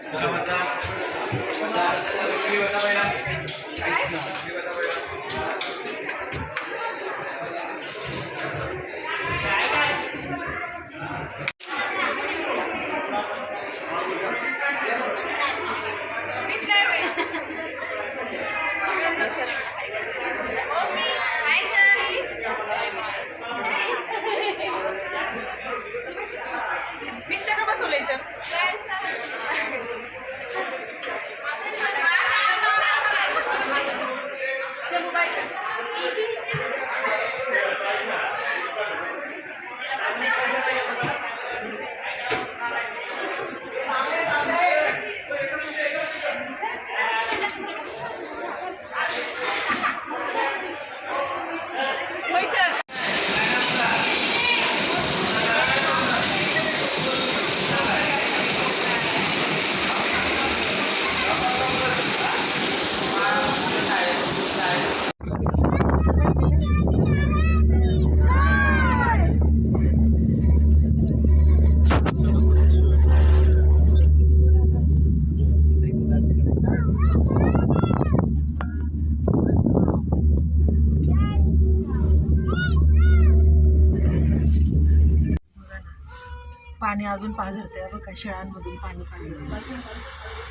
ね。また、また、次は食べない。は。な。अजून पाझरते का शेळांमधून पाणी पाझरते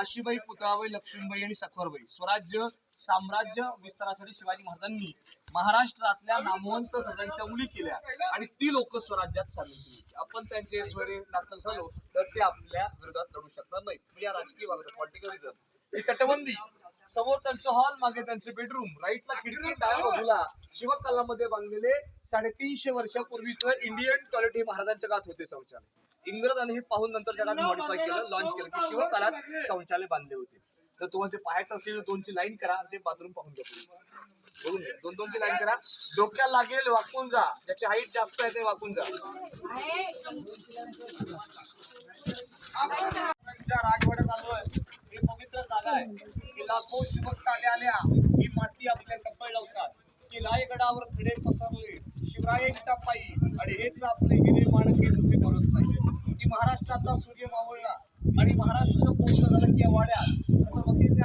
काशीबाई पुतळाबाई लक्ष्मीबाई आणि सखोरबाई स्वराज्य साम्राज्य विस्तारासाठी शिवाजी महाराजांनी महाराष्ट्रातल्या नामवंत सगळ्यांच्या मुली केल्या आणि ती लोक स्वराज्यात सामील केली. आपण त्यांचे स्वरे नाटक झालो तर ते आपल्या विरोधात लढू शकणार नाहीत. म्हणजे या राजकीय भागात पॉलिटिकलिझम ही तटबंदी समोर त्यांचं हॉल मागे त्यांचे बेडरूम राईटला खिडकी डाव्या बाजूला शिवकालामध्ये बांधलेले साडेतीनशे वर्षापूर्वीचं इंडियन टॉयलेट हे महाराजांच्या गात होते शौचालय. इंग्रजांनी हे पाहून नंतर जगात मॉडिफाय केलं लॉन्च केलं की शिवकालात शौचालय बांधले होते. तर तुम्हाला ते पाहायचं असेल दोनची लाईन करा आणि ते बाथरूम पाहून घ्या दोन दोनची लाईन करा. डोक्याला लागेल वाकून जा. ज्याची हाईट जास्त आहे ते वाकून जा. राजवाड्यात आलोय ही पवित्र जागा आहे. की लाखो शिवभक्त आले आल्या. ही माती आपल्या कपळ लावतात. की रायगडावर खडे पसरले. शिवरायांच्या पायी. आणि हेच आपले हिरे माणके तुम्ही करत नाही की महाराष्ट्राचा सूर्य मावळला आणि महाराष्ट्र पोचलं झालं की या वाड्यात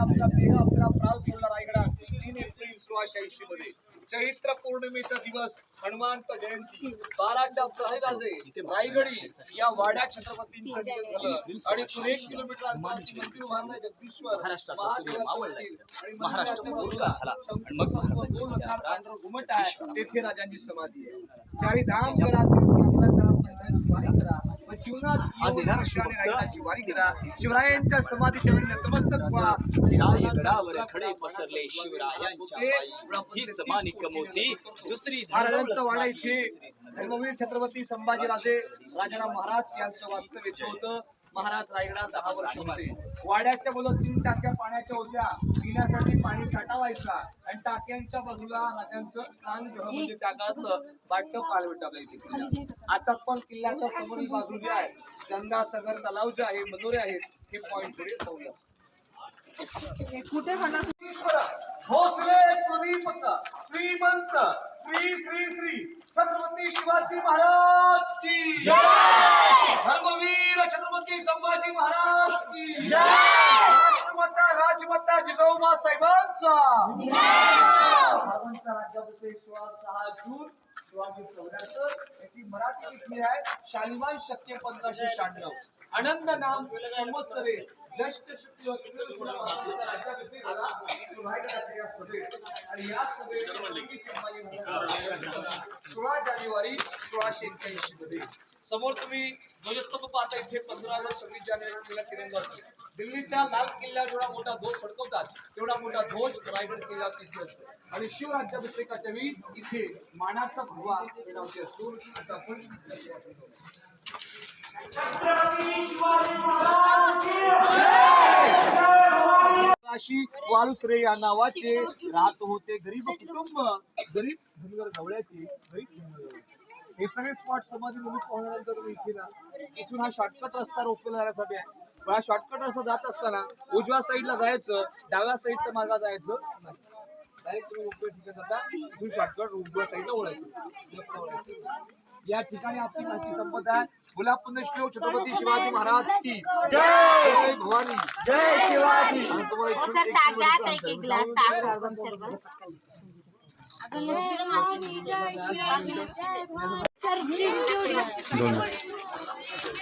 आपला देह आपला प्राण सोडला रायगडात तीन एप्रिल सोळाशे ऐंशी मध्ये चैत्र पौर्णिमेचा दिवस हनुमंत जयंती. बाराच्या प्रहराजे रायगडी या वाड्यात छत्रपतींचं झालं. आणि एक किलोमीटर अंतरावरती मंदिर उभारलंय जगदीश्वर महाराष्ट्राचा महाराष्ट्र घुमट आहे. तेथे राजांची समाधी आहे. चारी धाम करा. आज येणारा शिवरायांच्या समाधीच्या वेळी नतमस्तक व्हा. रायगडावर खडे पसरले शिवरायांच्या हीच मोती. दुसरी महाराजांचा वाडा इथे धर्मवीर छत्रपती संभाजीराजे राजाराम महाराज यांचं वास्तव्य होतं. महाराज रायगडात दहा वर्ष होते वाड्याच्या बोलत तीन टाक्या पाण्याच्या होत्या. पिण्यासाठी पाणी साठावायचा. आणि टाक्यांच्या बाजूला राजांचं स्नान गृह म्हणजे पालवट आपल्या इथे केलं. आता पण किल्ल्याच्या समोरील बाजू जे आहे गंगा सगर तलाव जे आहे मनोरे आहेत हे पॉईंट थोडे पाहूया कुठे म्हणा भोसले प्रदीपक श्रीमंत श्री श्री श्री. छत्रपती शिवाजी महाराज की धर्मवीर छत्रपती संभाजी महाराज की राजमाता राजमाता जिजाऊमा साहेबांचा राज्याभिषेक सोळा सहा जून सोळाशे चौऱ्याहत्तर याची मराठी लिखली आहे शालिवान शक्य पंधराशे शहाण्णव अनंत नाम संवत्सरे जष्ट शुक्ल कृष्ण झाला? या सभेत. आणि या सभेत सोळा जानेवारी सोळाशे एक्क्याऐंशी मध्ये. समोर तुम्ही ध्वजस्तंभ पाहता इथे पंधरा व सव्वीस जानेवारीला तिरंगा असतो. दिल्लीच्या लाल किल्ल्यावर जेवढा मोठा ध्वज फडकवतात तेवढा मोठा ध्वज रायगड किल्ला तिथे असतो. आणि शिवराज्याभिषेकाच्या वेळी इथे मानाचा भगवा वेळावती असतो. आता आपण अशी वाळुसरे या नावाचे राहत होते. गरीब कुटुंब गरीब धनगर गवळ्याचे गरीब हे सगळे स्पॉट समाधी नमूद पाहण्यानंतर तुम्ही इथे ना इथून हा शॉर्टकट रस्ता रोखला जाण्यासाठी आहे. पण हा शॉर्टकट रस्ता जात असताना उजव्या साईडला जायचं डाव्या साईडच्या मार्गा जायचं नाही. डायरेक्ट तुम्ही जाता इथून शॉर्टकट उजव्या साईडला वळायचं. या ठिकाणी आपली माहिती संपत आहे. गुलाब पुण्यश्लोक छत्रपती शिवाजी महाराज की जय भवानी. जय शिवाजी. आणि तुम्हाला इथून सर एक ताकात किलोमीटर एक एक अंतर ग्लास जाऊन ताक अर्धा सरबत अजून नुसतं माशी.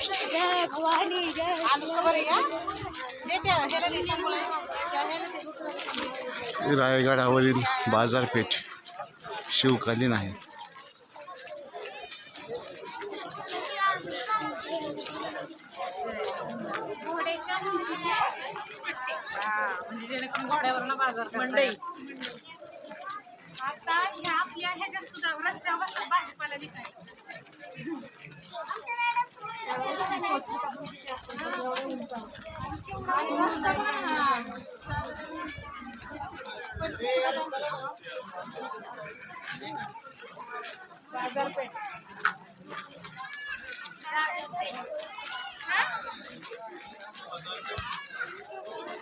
जय भवानी जय अनुष्का बरं आहे का देते ह्याला देते मुलं रायगडावरील बाजारपेठ शिवकालीन आहे जेणेकरून घोड्यावर बाजार मंडई. आता ह्या आपल्या ह्याच्यात सुद्धा रस्त्यावर भाजीपाला विकायला. एक नंबर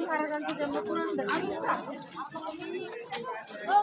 महाराजांचा जन्म पुरंदर. हो,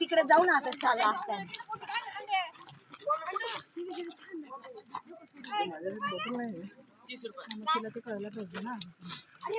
तिकडे जाऊ ना आता शाला तिला तर कळलं पाहिजे ना अरे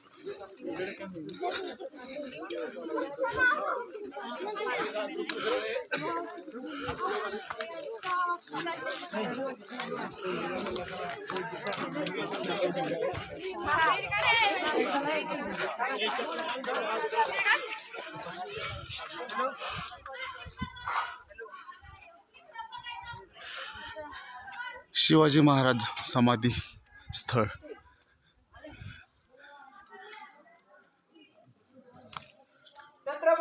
शिवाजी महाराज समाधी स्थळ.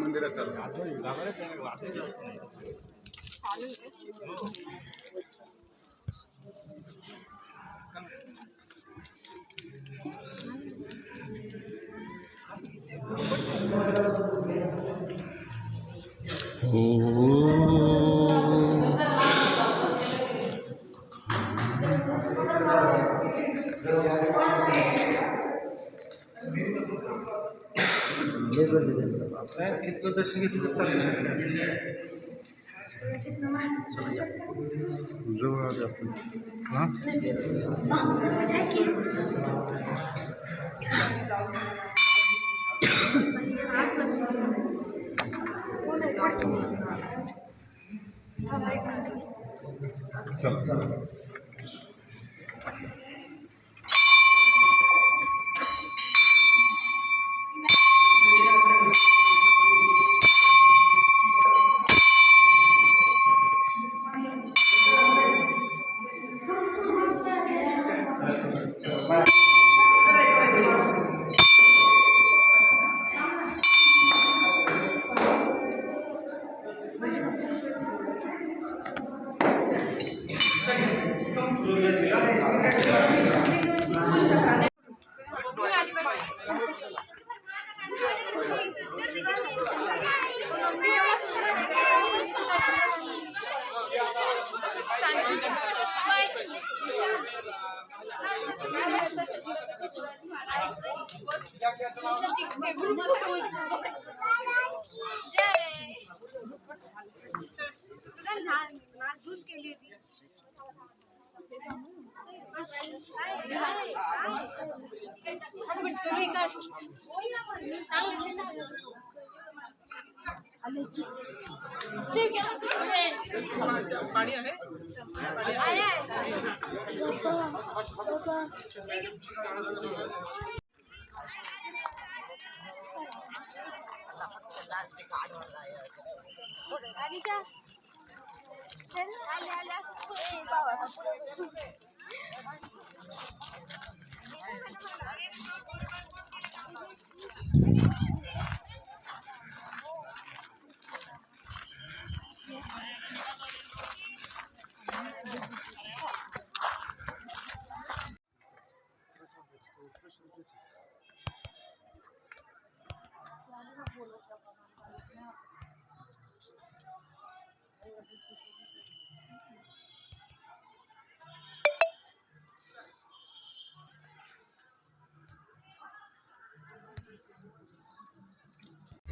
मंदिरात ओ इतकं दर्शन घेतलं तर चालेल जवळ आले आपण हां नासधूस पाणी आहे आले आले असं बाबा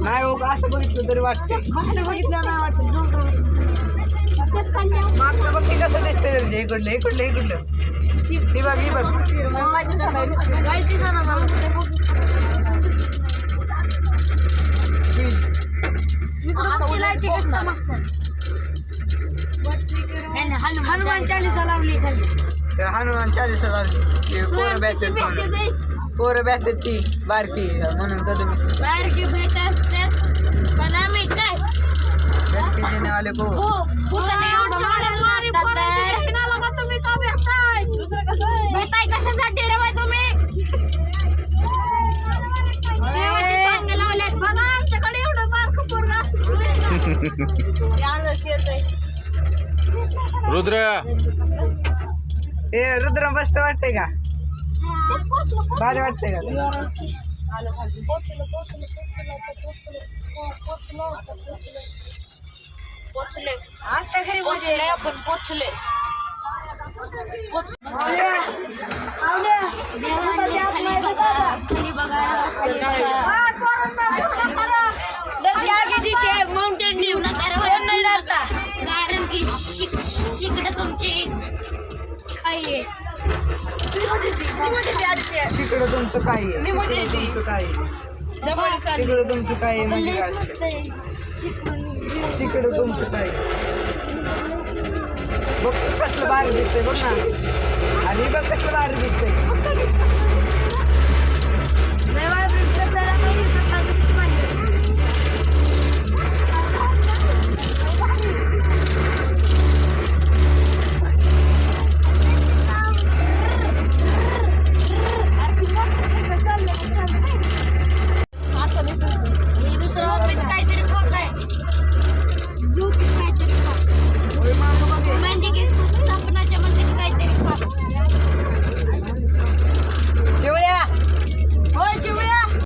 नाही हो असं बघितलं तरी वाटते बाहेर बघितलं नाही वाटत डोंगर बघ कसं दिसतंय त्याचे इकडलं इकडलं इकडलं. ही बघ ही बघ. काय दिसना मला. हनुमान चालीसा लावली खाली तर हनुमान चालीसा लागली ते पोरं म्हणून. पोरं बॅतात ती बारकी म्हणून कदम बारकी भेट असते पण आम्ही काय हो भूताने एवढं मारायला लागतात तर. भेटाय कशासाठी रे बाई तुम्ही? देवाचे सामने लावलेत बघा आमच्याकडे एवढं बारकं पोरगं असं खेळतंय रुद्र. ए रुद्र मस्त वाटतंय का? भारी वाटतंय का? पोचले आता घरी पोचले आपण पोचले माउंटेन ड्यू कारण की शिक शिकडे तुमची। काय तिकडं तुमचं काय तुमचं काय आहे? तिकडं तुमचं काय म्हणजे? तिकडं तुमचं काय? बघ कसलं भारी दिसतंय बघ ना. आणि बघ कसलं भारी दिसतंय.